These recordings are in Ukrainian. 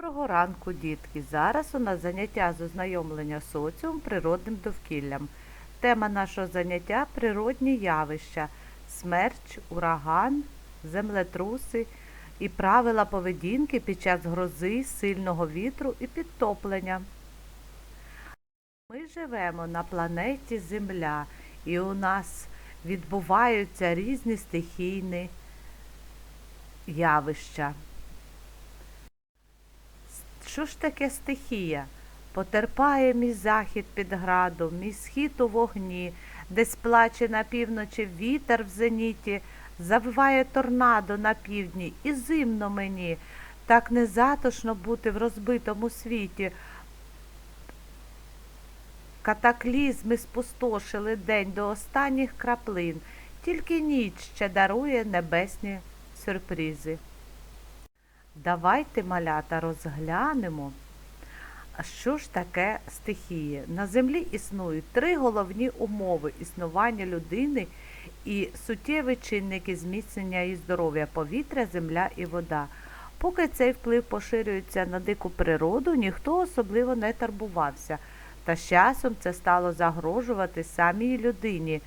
Доброго ранку, дітки! Зараз у нас заняття з ознайомлення соціум природним довкіллям. Тема нашого заняття природні явища, смерч, ураган, землетруси і правила поведінки під час грози, сильного вітру і підтоплення. Ми живемо на планеті Земля, і у нас відбуваються різні стихійні явища. Що ж таке стихія? Потерпає мій захід під градом, мій схід у вогні, десь плаче на півночі вітер в зеніті, завиває торнадо на півдні, і зимно мені, так незатишно бути в розбитому світі. Катаклізми спустошили день до останніх краплин, тільки ніч ще дарує небесні сюрпризи. Давайте, малята, розглянемо, що ж таке стихії. На землі існують три головні умови існування людини і суттєві чинники зміцнення її здоров'я повітря, земля і вода. Поки цей вплив поширюється на дику природу, ніхто особливо не турбувався, та з часом це стало загрожувати самій людині.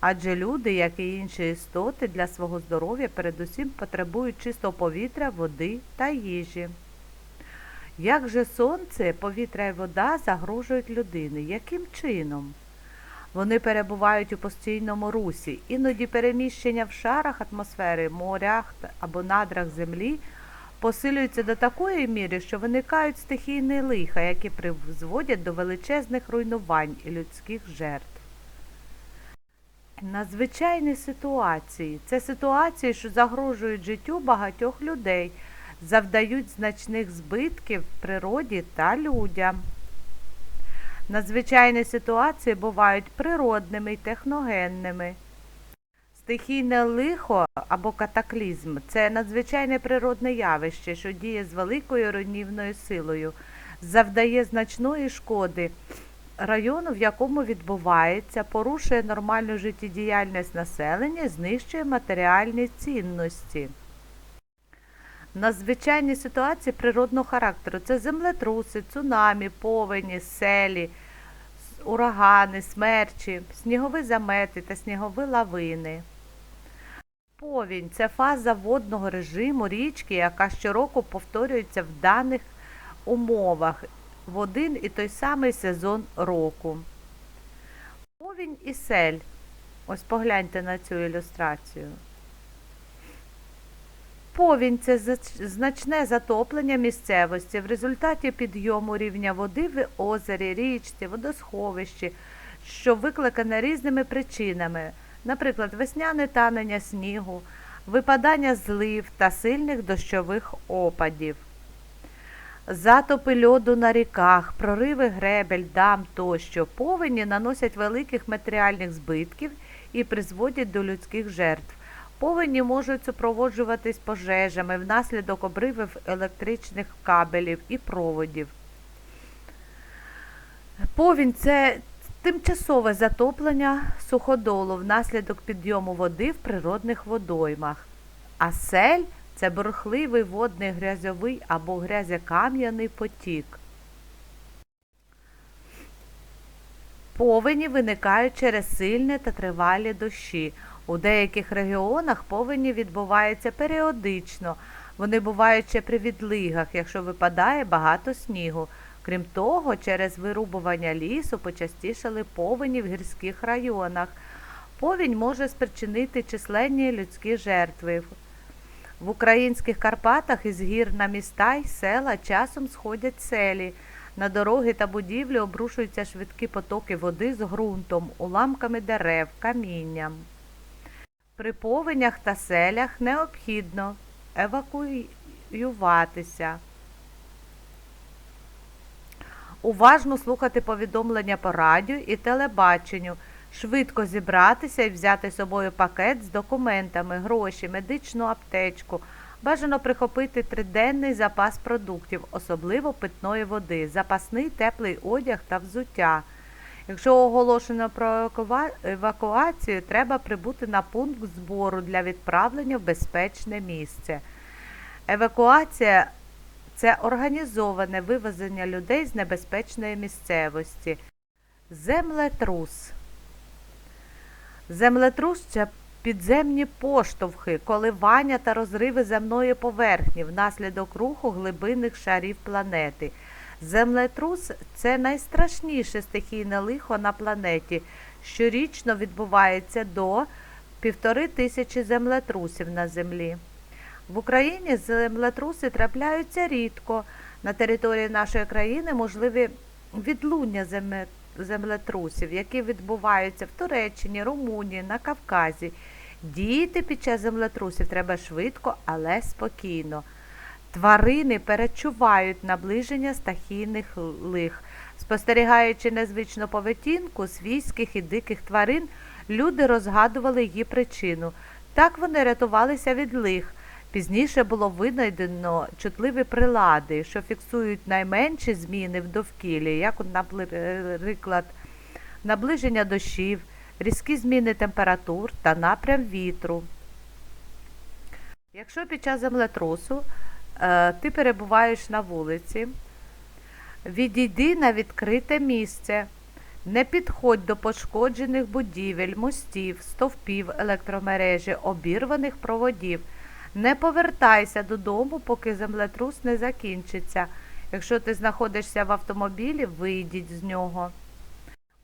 Адже люди, як і інші істоти, для свого здоров'я передусім потребують чистого повітря, води та їжі. Як же сонце, повітря і вода загрожують людини? Яким чином? Вони перебувають у постійному русі, іноді переміщення в шарах атмосфери, морях або надрах землі посилюються до такої міри, що виникають стихійні лиха, які призводять до величезних руйнувань і людських жертв. Надзвичайні ситуації це ситуації, що загрожують життю багатьох людей, завдають значних збитків природі та людям. Надзвичайні ситуації бувають природними й техногенними. Стихійне лихо або катаклізм це надзвичайне природне явище, що діє з великою руйнівною силою, завдає значної шкоди району, в якому відбувається, порушує нормальну життєдіяльність населення, знищує матеріальні цінності. Надзвичайні ситуації природного характеру це землетруси, цунамі, повені, селі, урагани, смерчі, снігові замети та снігові лавини. Повінь це фаза водного режиму річки, яка щороку повторюється в даних умовах в один і той самий сезон року. Повінь і сель. Ось погляньте на цю ілюстрацію. Повінь це значне затоплення місцевості в результаті підйому рівня води в озері, річці, водосховищі, що викликане різними причинами, наприклад, весняне танення снігу, випадання злив та сильних дощових опадів. Затопи льоду на ріках, прориви гребель, дам тощо повені наносять великих матеріальних збитків і призводять до людських жертв. Повені можуть супроводжуватись пожежами внаслідок обривів електричних кабелів і проводів. Повінь це тимчасове затоплення суходолу внаслідок підйому води в природних водоймах. А сель це бурхливий водний грязьовий або грязякам'яний потік. Повені виникають через сильні та тривалі дощі. У деяких регіонах повені відбуваються періодично. Вони бувають ще при відлигах, якщо випадає багато снігу. Крім того, через вирубування лісу почастішали повені в гірських районах. Повінь може спричинити численні людські жертви. В українських Карпатах із гір на міста й села часом сходять селі. На дороги та будівлі обрушуються швидкі потоки води з ґрунтом, уламками дерев, камінням. При повенях та селях необхідно евакуюватися. Уважно слухати повідомлення по радіо і телебаченню, швидко зібратися і взяти з собою пакет з документами, гроші, медичну аптечку. Бажано прихопити триденний запас продуктів, особливо питної води, запасний теплий одяг та взуття. Якщо оголошено про евакуацію, треба прибути на пункт збору для відправлення в безпечне місце. Евакуація це організоване вивезення людей з небезпечної місцевості. Землетрус. Землетрус це підземні поштовхи, коливання та розриви земної поверхні внаслідок руху глибинних шарів планети. Землетрус це найстрашніше стихійне лихо на планеті. Щорічно відбувається до півтори тисячі землетрусів на землі. В Україні землетруси трапляються рідко. На території нашої країни можливі відлуння землетрусів землетрусів, які відбуваються в Туреччині, Румунії, на Кавказі. Діяти під час землетрусів треба швидко, але спокійно. Тварини перечувають наближення стихійних лих. Спостерігаючи незвичну поведінку свійських і диких тварин, люди розгадували її причину. Так вони рятувалися від лих. Пізніше було винайдено чутливі прилади, що фіксують найменші зміни в довкіллі, як, наприклад, наближення дощів, різкі зміни температур та напрям вітру. Якщо під час землетрусу е, ти перебуваєш на вулиці, відійди на відкрите місце, не підходь до пошкоджених будівель, мостів, стовпів електромережі, обірваних проводів. Не повертайся додому, поки землетрус не закінчиться. Якщо ти знаходишся в автомобілі, вийдіть з нього.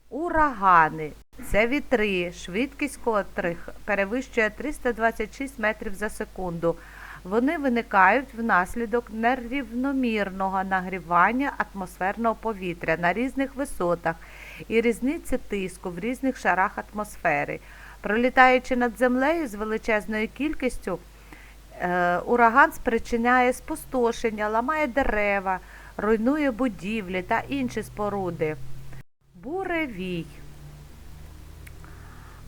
Урагани це вітри, швидкість котрих перевищує 326 метрів за секунду. Вони виникають внаслідок нерівномірного нагрівання атмосферного повітря на різних висотах і різниці тиску в різних шарах атмосфери. Пролітаючи над землею з величезною кількістю. Е, ураган спричиняє спустошення, ламає дерева, руйнує будівлі та інші споруди. Буревій.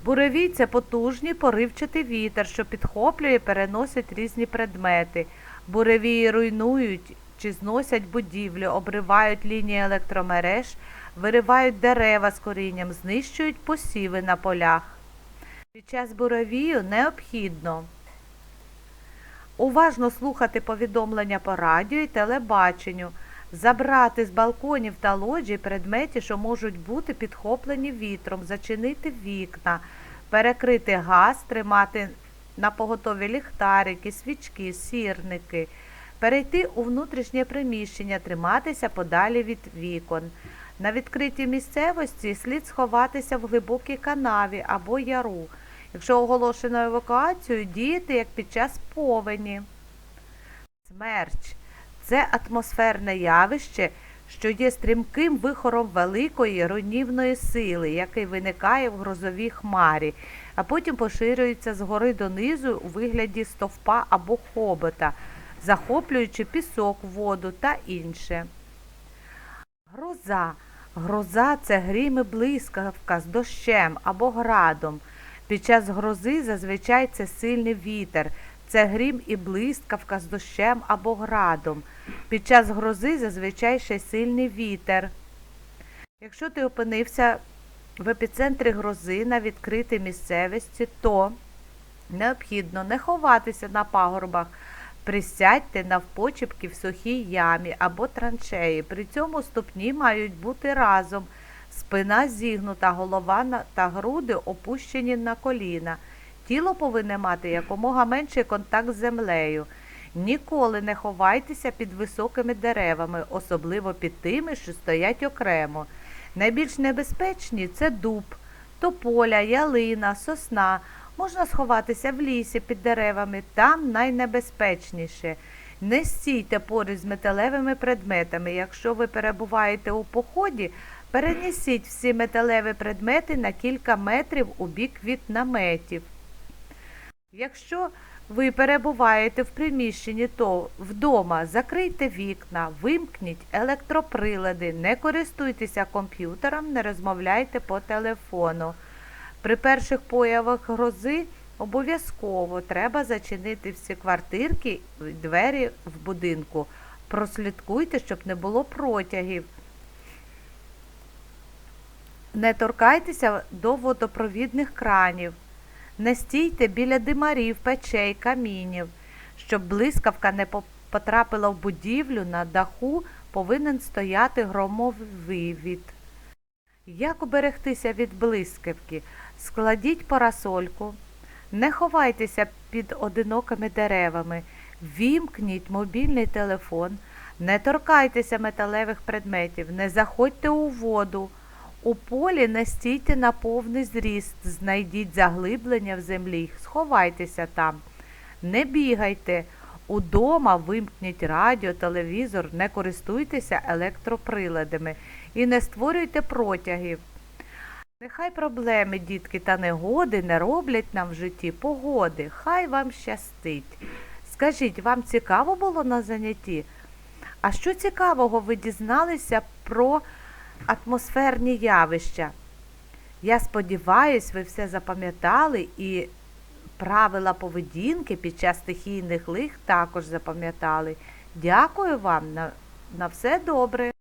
Буревій це потужний поривчатий вітер, що підхоплює і переносить різні предмети. Буревії руйнують чи зносять будівлі, обривають лінії електромереж, виривають дерева з корінням, знищують посіви на полях. Під час буревію необхідно уважно слухати повідомлення по радіо і телебаченню, забрати з балконів та лоджій предмети, що можуть бути підхоплені вітром, зачинити вікна, перекрити газ, тримати на поготові ліхтарики, свічки, сірники, перейти у внутрішнє приміщення, триматися подалі від вікон. На відкритій місцевості слід сховатися в глибокій канаві або яру. Якщо оголошено евакуацію, діяти як під час повені. Смерч це атмосферне явище, що є стрімким вихором великої руйнівної сили, який виникає в грозовій хмарі, а потім поширюється згори донизу у вигляді стовпа або хобота, захоплюючи пісок, воду та інше. Гроза. Гроза це грім і блискавка з дощем або градом. Під час грози зазвичай це сильний вітер, це грім і блискавка з дощем або градом. Під час грози зазвичай ще сильний вітер. Якщо ти опинився в епіцентрі грози на відкритій місцевості, то необхідно не ховатися на пагорбах, присядьте навпочепки в сухій ямі або траншеї. При цьому ступні мають бути разом. Спина зігнута, голова та груди опущені на коліна. Тіло повинне мати якомога менший контакт з землею. Ніколи не ховайтеся під високими деревами, особливо під тими, що стоять окремо. Найбільш небезпечні це дуб, тополя, ялина, сосна. Можна сховатися в лісі під деревами, там найнебезпечніше. Не стійте поряд з металевими предметами. Якщо ви перебуваєте у поході, Перенесіть всі металеві предмети на кілька метрів у бік від наметів. Якщо ви перебуваєте в приміщенні, то вдома закрийте вікна, вимкніть електроприлади, не користуйтеся комп'ютером, не розмовляйте по телефону. При перших появах грози обов'язково треба зачинити всі квартирки і двері в будинку. Прослідкуйте, щоб не було протягів. Не торкайтеся до водопровідних кранів, не стійте біля димарів, печей, камінів, щоб блискавка не потрапила в будівлю, на даху повинен стояти громовивід. Як уберегтися від блискавки? Складіть парасольку, не ховайтеся під одинокими деревами, вімкніть мобільний телефон, не торкайтеся металевих предметів, не заходьте у воду. У полі не стійте на повний зріст, знайдіть заглиблення в землі, сховайтеся там. Не бігайте. Удома вимкніть радіо, телевізор, не користуйтеся електроприладами і не створюйте протягів. Нехай проблеми, дітки, та негоди не роблять нам в житті погоди. Хай вам щастить. Скажіть, вам цікаво було на занятті? А що цікавого ви дізналися про атмосферні явища? Я сподіваюсь, ви все запам'ятали і правила поведінки під час стихійних лих також запам'ятали. Дякую вам на, на все добре.